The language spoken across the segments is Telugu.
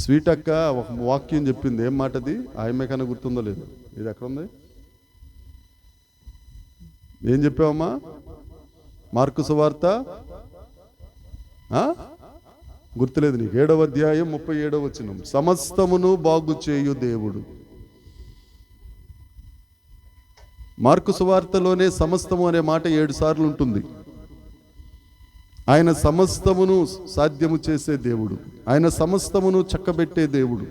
స్వీట్ అక్క ఒక వాక్యం చెప్పింది ఏం మాట అది ఆమె కన్నా గుర్తుందో లేదు? ఇది ఎక్కడ ఉంది? ఏం చెప్పావమ్మా? మార్కు సువార్త గుర్తులేదు నీకు. ఏడవ అధ్యాయం ముప్పై ఏడవ వచ్చిన సమస్తమును బాగు చేయు దేవుడు. మార్కు సువార్తలోనే సమస్తము అనే మాట ఏడు సార్లు ఉంటుంది. ఆయన సమస్తమును సాధ్యము చేసే దేవుడు. ఆయన సమస్తమును చక్కబెట్టే దేవుడు.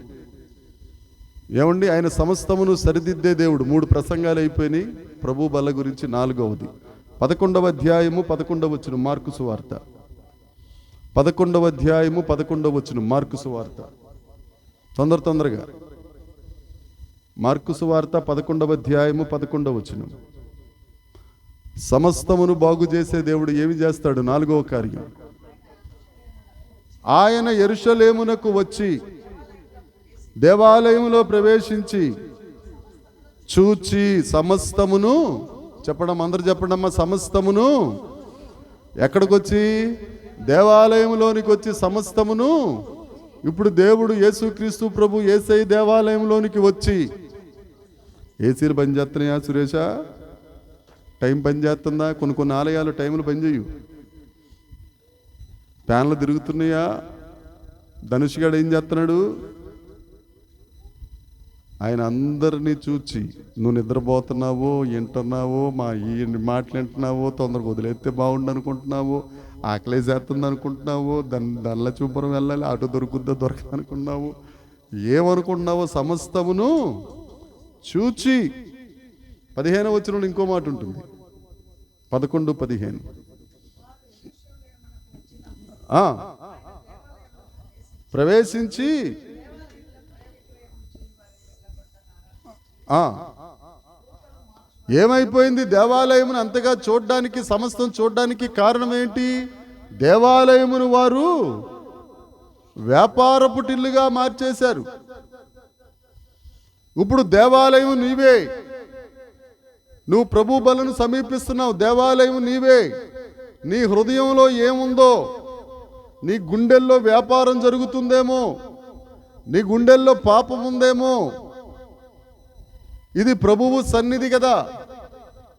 ఏమండి? ఆయన సమస్తమును సరిదిద్దే దేవుడు. మూడు ప్రసంగాలు అయిపోయినాయి. ప్రభు బల గురించి నాలుగవది. పదకొండవ అధ్యాయము పదకొండవ వచ్చిన మార్కు సువార్త. పదకొండవ అధ్యాయము పదకొండవ వచ్చిన మార్కు సువార్త. తొందర తొందరగా. మార్కు సువార్త పదకొండవ అధ్యాయము పదకొండవ వచనం. సమస్తమును బాగు చేసే దేవుడు ఏమి చేస్తాడు? నాలుగవ కార్యం. ఆయన ఎరుషలేమునకు వచ్చి దేవాలయంలో ప్రవేశించి చూచి సమస్తమును చెప్పడం అందరు చెప్పడమ్మా అమ్మా సమస్తమును ఎక్కడికొచ్చి? దేవాలయంలోనికి వచ్చి సమస్తమును ఇప్పుడు దేవుడు యేసుక్రీస్తు ప్రభు ఏసై దేవాలయంలోనికి వచ్చి. ఏసీలు పని చేస్తున్నాయా టైం పని చేస్తుందా? కొన్ని కొన్ని ఆలయాలు టైంలు పనిచేయు ఫ్యాన్లు తిరుగుతున్నాయా? ధనుష్ ఏం చేస్తున్నాడు? ఆయన అందరినీ చూచి నువ్వు నిద్రపోతున్నావో వింటున్నావో మా ఈ మాటలు వింటున్నావో తొందరగా వదిలేస్తే బాగుండు అనుకుంటున్నావో ఆకలే చేస్తుంది అనుకుంటున్నావో దాని దల్ల చూపురం వెళ్ళాలి ఆటో దొరుకుద్దా దొరకదు అనుకున్నావు ఏమనుకుంటున్నావో సమస్తమును చూచి. పదిహేను వచ్చిన ఇంకో మాట ఉంటుంది. పదకొండు పదిహేను. ప్రవేశించి ఏమైపోయింది? దేవాలయమును అంతగా చూడడానికి సమస్తం చూడడానికి కారణం ఏంటి దేవాలయమును వారు వ్యాపారపు టిల్లుగా మార్చేశారు. ఇప్పుడు దేవాలయం నీవే. నువ్వు ప్రభు బలను సమీపిస్తున్నావు. దేవాలయం నీవే. నీ హృదయంలో ఏముందో నీ గుండెల్లో వ్యాపారం జరుగుతుందేమో నీ గుండెల్లో పాపం ఉందేమో ఇది ప్రభువు సన్నిధి కదా.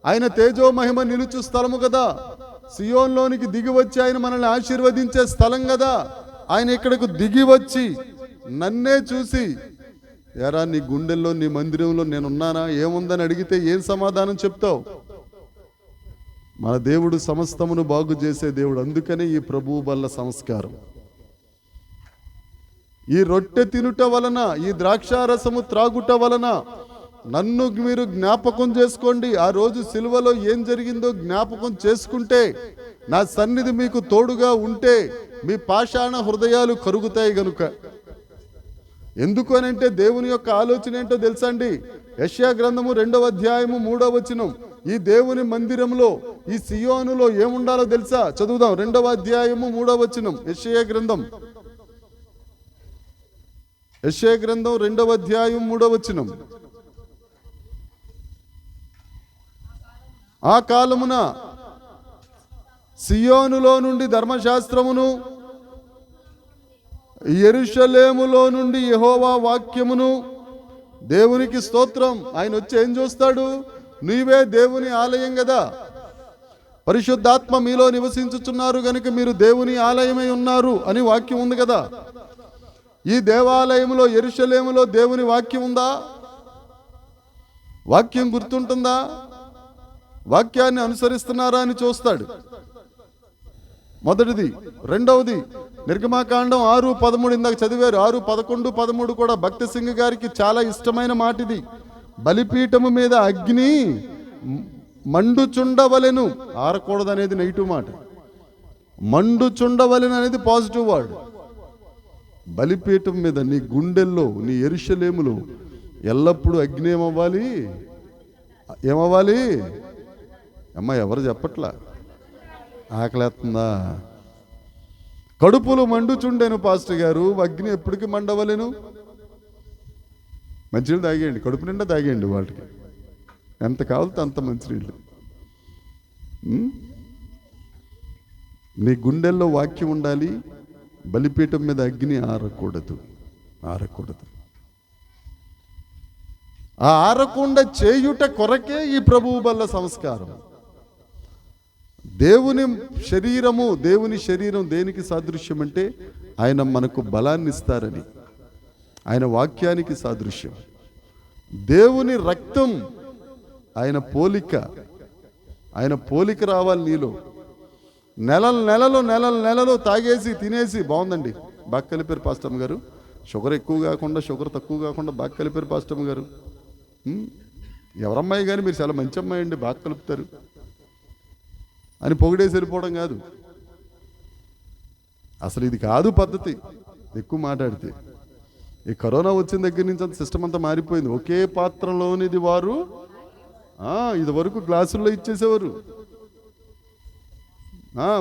ఆయన తేజో మహిమ నిలుచు స్థలము కదా. సియోన్లోనికి దిగి వచ్చి ఆయన మనల్ని ఆశీర్వదించే స్థలం కదా. ఆయన ఇక్కడకు దిగి వచ్చి నన్నే చూసి ఎరా నీ గుండెల్లో నీ మందిరంలో నేనున్నానా? ఏముందని అడిగితే ఏం సమాధానం చెప్తావు? మన దేవుడు సమస్తమును బాగు చేసే దేవుడు. అందుకనే ఈ ప్రభువు వల్ల సంస్కారం. ఈ రొట్టె తినుట వలన ఈ ద్రాక్షారసము త్రాగుట వలన నన్ను మీరు జ్ఞాపకం చేసుకోండి. ఆ రోజు సిలువలో ఏం జరిగిందో జ్ఞాపకం చేసుకుంటే నా సన్నిధి మీకు తోడుగా ఉంటే మీ పాషాణ హృదయాలు కరుగుతాయి గనుక. ఎందుకు అని అంటే దేవుని యొక్క ఆలోచన ఏంటో తెలుసండి? యష్యా గ్రంథము రెండవ అధ్యాయము మూడవ వచనం. ఈ దేవుని మందిరంలో ఈ సియోనులో ఏముండాలో తెలుసా? చదువుదాం. రెండవ అధ్యాయము మూడవ వచనం. యష్యా గ్రంథం. యష్యా గ్రంథం రెండవ అధ్యాయం మూడవ వచనం. ఆ కాలమున సియోనులో నుండి ధర్మశాస్త్రమును ఎరుషలేములో నుండి యహోవా వాక్యమును. దేవునికి స్తోత్రం. ఆయన వచ్చి ఏం చూస్తాడు? నీవే దేవుని ఆలయం కదా పరిశుద్ధాత్మ మీలో నివసించుచున్నారు గనుక మీరు దేవుని ఆలయమై ఉన్నారు అని వాక్యం ఉంది కదా ఈ దేవాలయంలో ఎరుషలేములో దేవుని వాక్యం ఉందా? వాక్యం గుర్తుంటుందా? వాక్యాన్ని అనుసరిస్తున్నారా అని చూస్తాడు. మొదటిది. రెండవది నిర్గమాకాండం ఆరు పదమూడు ఇందాక చదివారు. ఆరు పదకొండు పదమూడు కూడా భక్తి సింగ్ గారికి చాలా ఇష్టమైన మాట ఇది బలిపీఠము మీద అగ్ని మండుచుండవలెను. ఆరకూడదు అనేది నెగిటివ్ మాట. మండుచుండవలెను అనేది పాజిటివ్ వర్డ్. బలిపీఠం మీద నీ గుండెల్లో నీ ఎరుషలేములో ఎల్లప్పుడూ అగ్ని ఏమవ్వాలి? ఏమవ్వాలి? అమ్మ ఎవరు చెప్పట్లా? ఆకలేస్తుందా కడుపులు మండుచుండెను పాస్టర్ గారు. అగ్ని ఎప్పటికీ మండవలేను? మంచినీళ్ళు తాగేయండి. కడుపు నిండా తాగేయండి వాళ్ళకి ఎంత కావాలితే అంత మంచినీళ్ళు నీ గుండెల్లో వాక్యం ఉండాలి. బలిపీఠం మీద అగ్ని ఆరకూడదు. ఆరకూడదు. ఆ ఆరకుండా చేయుట కొరకే ఈ ప్రభువు బల్ల సంస్కారం. దేవుని శరీరము దేవుని శరీరం దేనికి సాదృశ్యం అంటే ఆయన మనకు బలాన్ని ఇస్తారని ఆయన వాక్యానికి సాదృశ్యం. దేవుని రక్తం ఆయన పోలిక ఆయన పోలిక రావాలి నీలో. నెలల నెలలో నెలల నెలలో తాగేసి తినేసి బాగుందండి. బాగా కలిపారు పాస్టమ్ గారు. షుగర్ ఎక్కువ కాకుండా షుగర్ తక్కువ కాకుండా బాగా కలిపారు పాస్టమ్ గారు. ఎవరమ్మాయి కానీ మీరు చాలా మంచి అమ్మాయి అండి బాగా కలుపుతారు. అని పొగిడే సరిపోవడం కాదు. అసలు ఇది కాదు పద్ధతి. ఎక్కువ మాట్లాడితే. ఈ కరోనా వచ్చిన దగ్గర నుంచి అంత సిస్టమ్ అంతా మారిపోయింది. ఒకే పాత్రలోనిది వారు ఇది వరకు గ్లాసుల్లో ఇచ్చేసేవారు.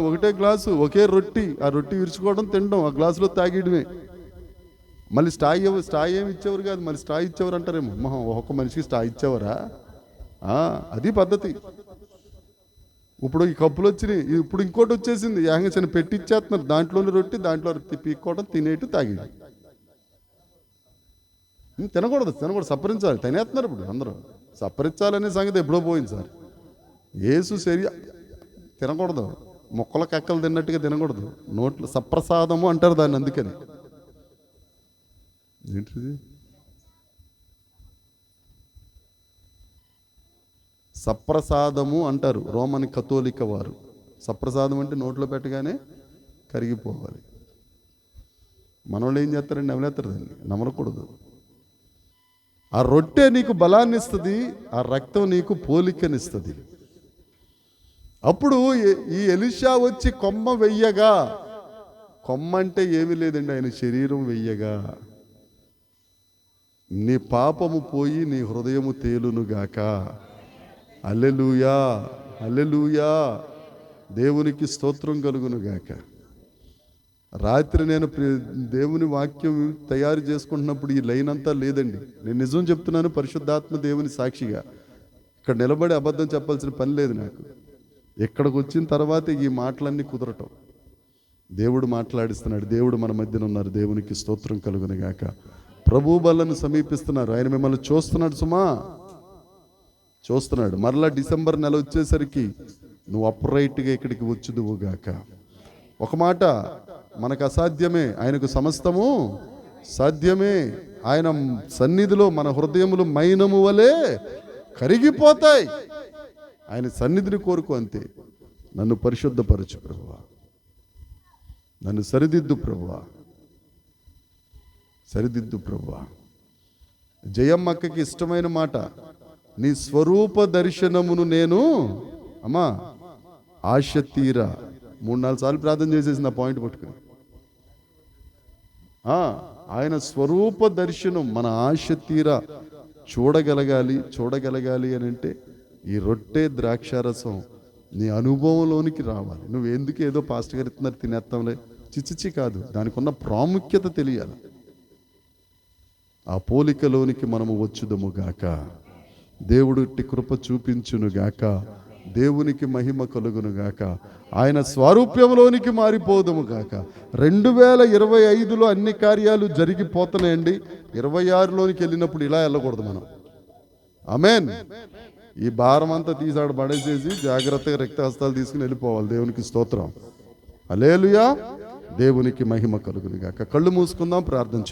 ఒకటే గ్లాసు ఒకే రొట్టి. ఆ రొట్టి విరుచుకోవడం తినడం ఆ గ్లాసులో తాగేయడమే. మళ్ళీ స్టాయి స్టాయి ఏమి ఇచ్చేవారు కాదు. మళ్ళీ స్టాయి ఇచ్చేవారు అంటారేమో. మొహం ఒక్కొక్క మనిషికి స్టాయి ఇచ్చేవారా? అది పద్ధతి. ఇప్పుడు ఈ కప్పులు వచ్చినాయి. ఇప్పుడు ఇంకోటి వచ్చేసింది. ఏకంగా చిన్న పెట్టిచ్చేస్తున్నారు దాంట్లోనే రొట్టి దాంట్లో పీక్కోవడం తినేటి తాగేయడం తినకూడదు తినకూడదు. సప్పరించాలి తినేస్తున్నారు ఇప్పుడు అందరూ. సప్పరించాలనే సంగతి ఎప్పుడో పోయింది సార్. ఏసు సరి తినకూడదు. మొక్కల కక్కలు తిన్నట్టుగా తినకూడదు. నోట్లో సప్రసాదము అంటారు దాన్ని అందుకని. ఏంటిది? సప్రసాదము అంటారు రోమన్ కథోలిక వారు. సప్రసాదం అంటే నోట్లో పెట్టగానే కరిగిపోవాలి. మనోళ్ళు ఏం చేస్తారండి? నవలేస్తారు దాన్ని. నమలకూడదు. ఆ రొట్టె నీకు బలాన్ని ఇస్తుంది ఆ రక్తం నీకు పోలికనిస్తుంది. అప్పుడు ఈ- ఎలిషా వచ్చి కొమ్మ వెయ్యగా. కొమ్మ అంటే ఏమీ లేదండి ఆయన శరీరం వెయ్యగా. నీ పాపము పోయి నీ హృదయము తేలునుగాక. అల్లెలుయా అల్లెలుయా దేవునికి స్తోత్రం కలుగునుగాక రాత్రి నేను దేవుని వాక్యం తయారు చేసుకుంటున్నప్పుడు ఈ లైన్ అంతా లేదండి. నేను నిజం చెప్తున్నాను పరిశుద్ధాత్మ దేవుని సాక్షిగా. ఇక్కడ నిలబడి అబద్ధం చెప్పాల్సిన పని లేదు నాకు. ఇక్కడికి వచ్చిన తర్వాత ఈ మాటలన్నీ కుదరటం. దేవుడు మాట్లాడిస్తున్నాడు. దేవుడు మన మధ్యన ఉన్నారు. దేవునికి స్తోత్రం కలుగునుగాక ప్రభు బలను సమీపిస్తున్నారు. ఆయన మిమ్మల్ని చూస్తున్నాడు సుమా. చూస్తున్నాడు. మరలా డిసెంబర్ నెల వచ్చేసరికి నువ్వు అప్రైట్గా ఇక్కడికి వచ్చుదువుగాక ఒక మాట మనకు అసాధ్యమే ఆయనకు సమస్తము సాధ్యమే. ఆయన సన్నిధిలో మన హృదయములు మైనము వలె కరిగిపోతాయి. ఆయన సన్నిధిని కోరుకో అంతే. నన్ను పరిశుద్ధపరచు ప్రభువా. నన్ను సరిదిద్దు ప్రభువా. సరిదిద్దు ప్రభువా. జయమ్మక్కకి ఇష్టమైన మాట నీ స్వరూప దర్శనమును నేను అమ్మా ఆశ తీరా. మూడు నాలుగు సార్లు ప్రార్థన చేసేసింది ఆ పాయింట్ పట్టుకుని. ఆయన స్వరూప దర్శనం మన ఆశ తీరా. చూడగలగాలి చూడగలగాలి అని అంటే ఈ రొట్టె ద్రాక్షారసం నీ అనుభవంలోనికి రావాలి. నువ్వు ఎందుకు ఏదో పాస్ట్ గారు ఇస్తున్నారు తినేస్తాంలే? చిచ్చిచి కాదు. దానికి ఉన్న ప్రాముఖ్యత తెలియాలి. ఆ పోలికలోనికి మనము వచ్చుదముగాక దేవుడిటి కృప చూపించునుగాక దేవునికి మహిమ కలుగునుగాక ఆయన స్వారూప్యంలోనికి మారిపోదుముగాక రెండు వేల ఇరవై ఐదులో అన్ని కార్యాలు జరిగిపోతున్నాయండి. ఇరవై ఆరులోనికి వెళ్ళినప్పుడు ఇలా వెళ్ళకూడదు మనం. అమేన్ ఈ భారం అంతా తీసాడు పడేసేసి జాగ్రత్తగా రక్తహస్తాలు తీసుకుని వెళ్ళిపోవాలి. దేవునికి స్తోత్రం. అలేలుయా దేవునికి మహిమ కలుగునుగాక కళ్ళు మూసుకుందాం ప్రార్థన